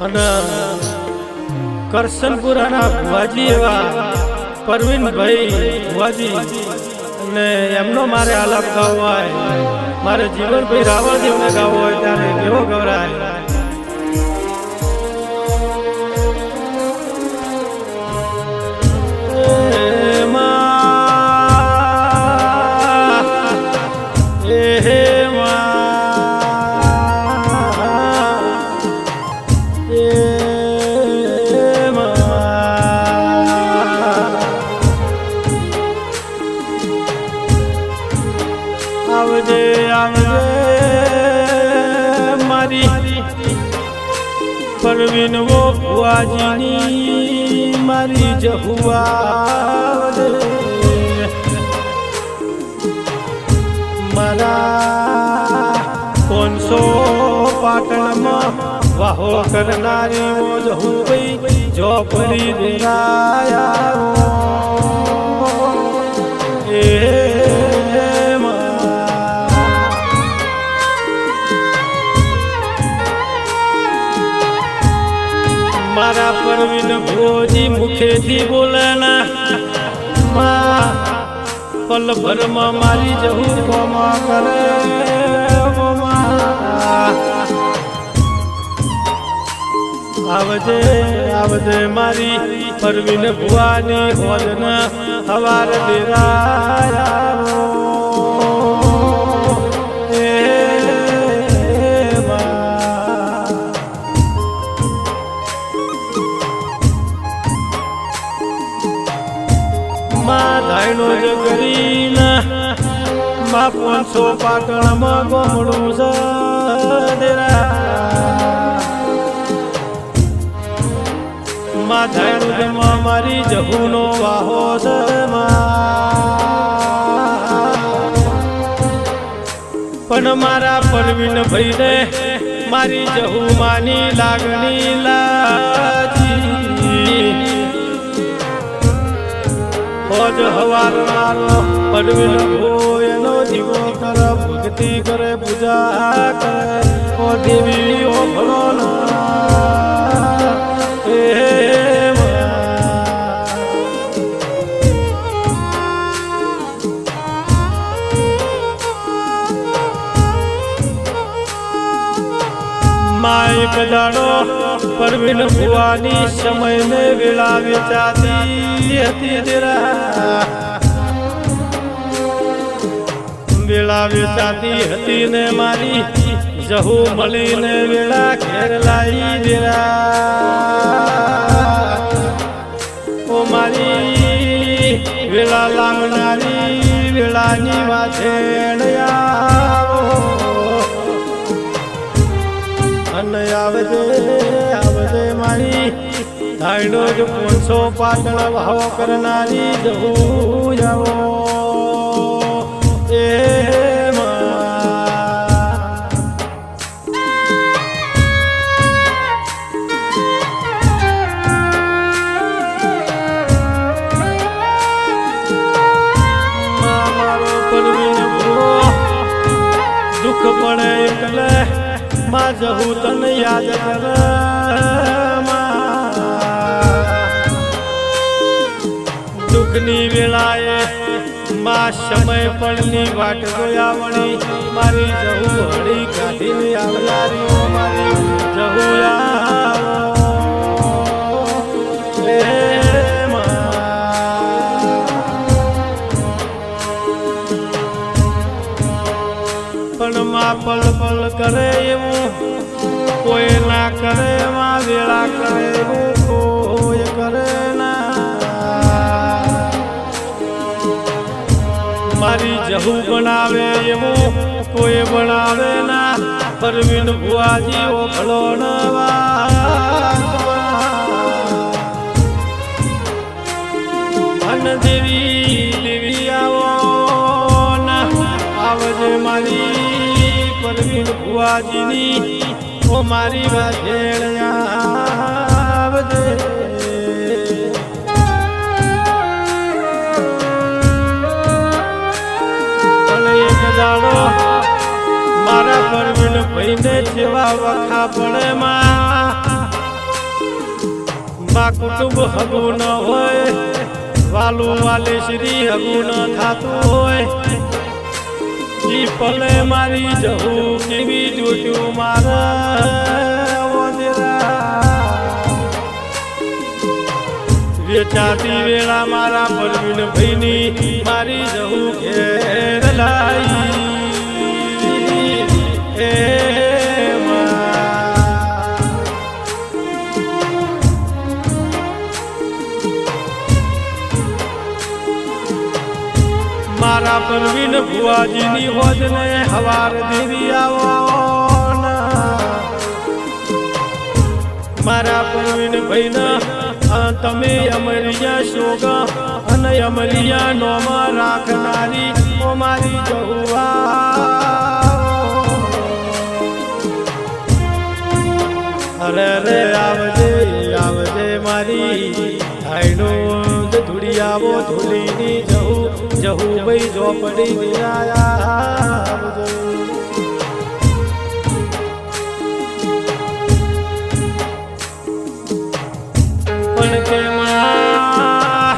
અને કરશનપુરાના ભુવાજી એવા પરવીનભાઈ ભુવાજી અને એમનો મારે આલાપ ગાવો હોય, મારે જીવનભાઈ રાવળદેવને ગાવો હોય ત્યારે કેવો ગવરાય પરવીન વો વાજની મારી જહુઆ મારા કોનસો પાટણમાં વાહો કરનારી મોજ હું ભાઈ ઝોપડી દેરાયા મુખેથી બોલાના માં પલ ભરમાં મારી જવું કોમા કરે. આવજે આવજે મારી પરવીન ભુવાની હોજન હવાર ડેરાયા ધાયણો જ કરીને માં પાંચસો પાટણમાં ગોમડું છે મારી જહુનો વાહો છે પણ મારા પરવીન ભાઈને મારી જહુ માની લાગણી લાજી હોજ હવાર મારો પડવેલ એનો દીવો કર ભક્તિ કરે પૂજા કરે. ઓ દેવી ઓ ભલો ના માયક દાડો પરવીન ભુવાની સમય ને વેળા વેચાતી હતી જરા. વેળા વેચાતી હતી ને મારી, જહુ મળીને વેળા ઘેર લાવી દેરા ઓ મારી, વેળા લાવનારી વેળાની વાથે આવજે આવજે મારી. ધાયડો જ પોનસો પાટણ ભાવ કરનારી જવું જાવો એ માં જહું તને યાદ કર દુઃખની વેળાએ માં સમય પણની વાટ જોયા વળી મારી જહું હળી કાઢીને આવનારી મારી જહું. પણ માં પલ પલ કરે એવું કોઈ ના કરે, માં વેળા કરે, કોઈ કરે ના. મારી જહુ બનાવે એવો કોઈ બનાવે ના. પરવીન ભુવાજી ઓ ભલો નવા દેવી દેવી આવો આવજે મારી પરવીન ભુવાજીની ઓ મારી વાજેળ આવજે. દાડો મારા પરવીન ભાઈને જેવા વખા પડે માં કુટુંબ હગું ન હોય, વાલું વાલી શ્રી હગું ન થતું હોય. ઈ પલે મારી જવું કેવી જોયું મારા? વેચાતી વેળા મારા પરવીન ભાઈની મારી જવું ઘેર લાઈ. ભુવાજીની હોજ ને હવાર દેવી આવો. મારા પરવીન ભાઈના તમે અમરિયા શોગા અને અમરિયા નોમાં રાખનારી ઓ મારી જહુવા અરે રે આવજે આવજે મારી આઈનો ધૂળી આવો ધૂળીની જહુ ભાઈ ઝોપડી માં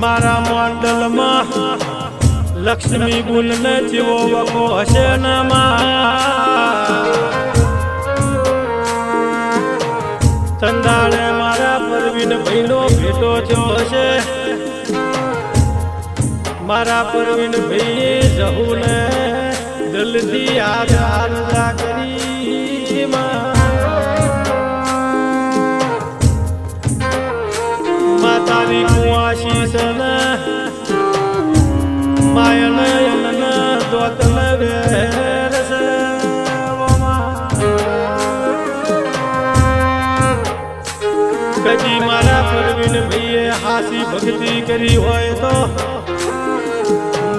મારા મંડલમાં લક્ષ્મી ગુણને જેવો વકો હશે ને માં મારા પરવીન ભાઈ જહું ને જલ્દી આધાર કરી માતાની કુવાશી સન માયન યનન દોતન મારા પરવીન ભાઈએ હાસી ભક્તિ કરી હોય તો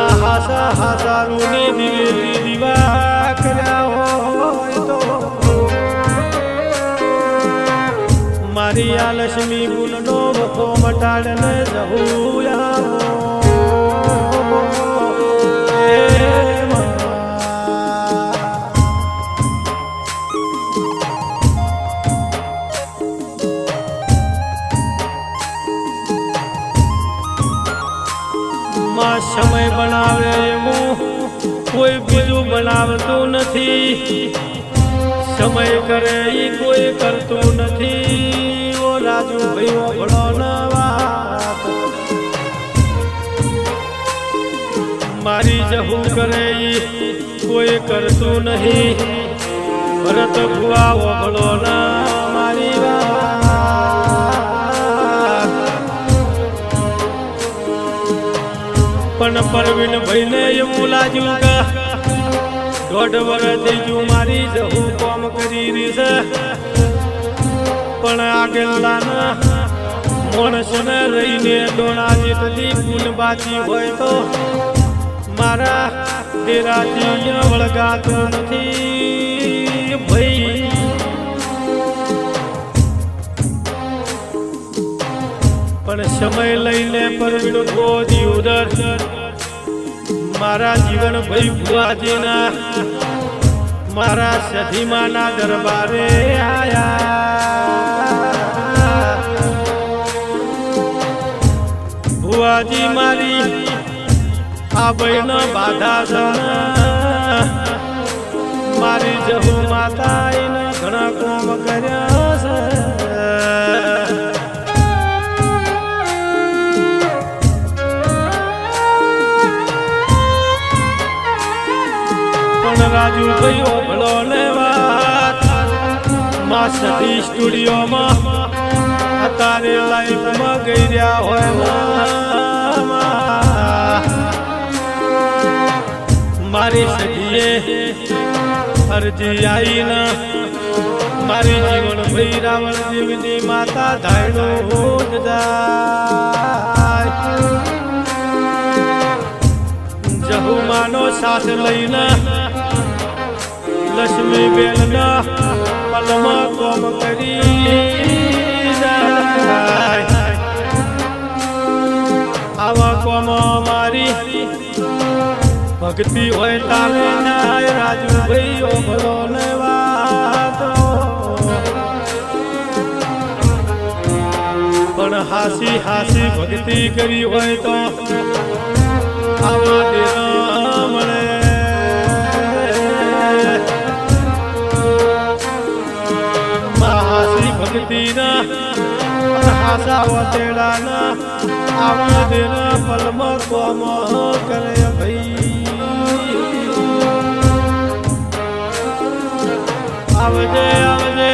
મા હાસા હાસારુની દિવેલી દીવા કર્યા હોય તો મારી આ લક્ષ્મી ગુણનો વખો મટાડને જવું માં સમય કરે ઈ કોઈ કરતું નથી. ઓ રાજુ ભાઈ વાત. મારી જહું કરે ઈ કોઈ કરતું નહીં ભરત ભુવા ઓભળો ના મારી પણ પરવીન ભાઈને એવું લાગ્યું કે દોઢ વર્ષ જુ મારી જવું કોમ કરી રહી છે. પણ આગળના માણસને રહીને ડોણા જેટલી ફૂલ બાજી હોય તો મારા અહીંયા વળગાતું નથી ભાઈ. પણ સમય લઈને પરવીડો ગોદી ઉદર મારા જીવન ભાઈ ભુવાજીના મારા સધીમાના દરબારે આયા. ભુવાજી મારી, આ બહેનો બાધા મારી જહુ માતા રાજુ ભાઈ લેવા માં સતી સ્ટુડિયોમાં અત્યારે લાઈફમાં ગઈ રહ્યા હોય. મારી સખીએ અરજી આઈને મારી જીવન ભાઈ રાવણ જીવની માતા ધાયણું જાય જહુમાનો સાથ લઈને લક્ષ્મી બેલના પલમાં કોમ કરી આવા કોમ મારી ભક્તિ હોય તારે નાય રાજુભાઈ ઓભરો પણ હાસી હાસી ભક્તિ કરી હોય તો આવા દેવા અને હાસા વતેડાના આવા દેના પલમાં કોમ કરે ભાઈ. આવજે આવજે,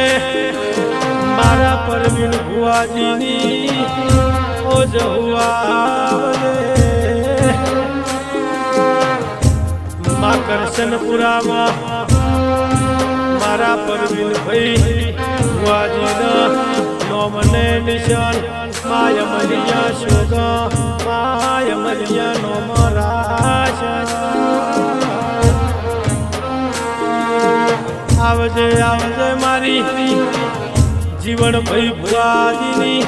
મારા પરવીન ભુવાજીની ઓ જહુઆ આવજે કરશનપુરામાં મારા પરવીન ભાઈ ભુવાજીના નોમને નિશાન, માય મરિયા શોગ માય મરિયા નો રાશા આવજે આવજે મારી જીવન ભઈ ભુવાજીની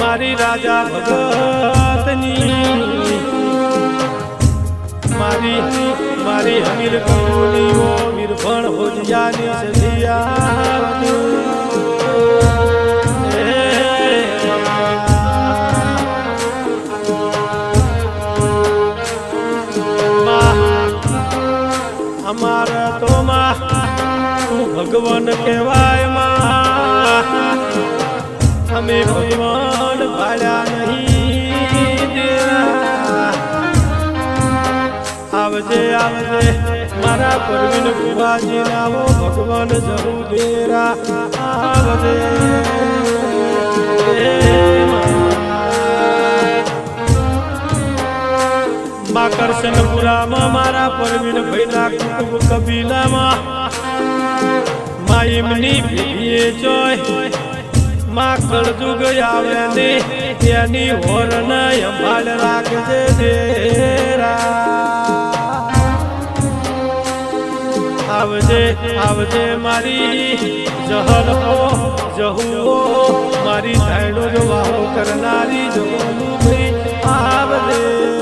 મારી રાજા ભગતની. મારી મારી હમીર કૌલીઓ વીરભણ હોજિયાની સદિયા ભગવાન કહેવાયમાં. અમે ભગવાન ભાડ્યા નહીં. આવજે આવજે, મારા પરવીન ભુવાજી આવો ભગવાન જરૂર દેરા. આવજે. કરશનપુરામાં મારા પરવીન ભાઈના કુટુંબ કબીલામાં. એમની ભીએ જોયમાં કળજુગ આવે ને એની હોરન સંભાળ રાખજે દેરા આવજે આવજે મારી જહર જહુઓ, મારી સાઈડો જો વાહો કરનારી જગોનું ભાઈ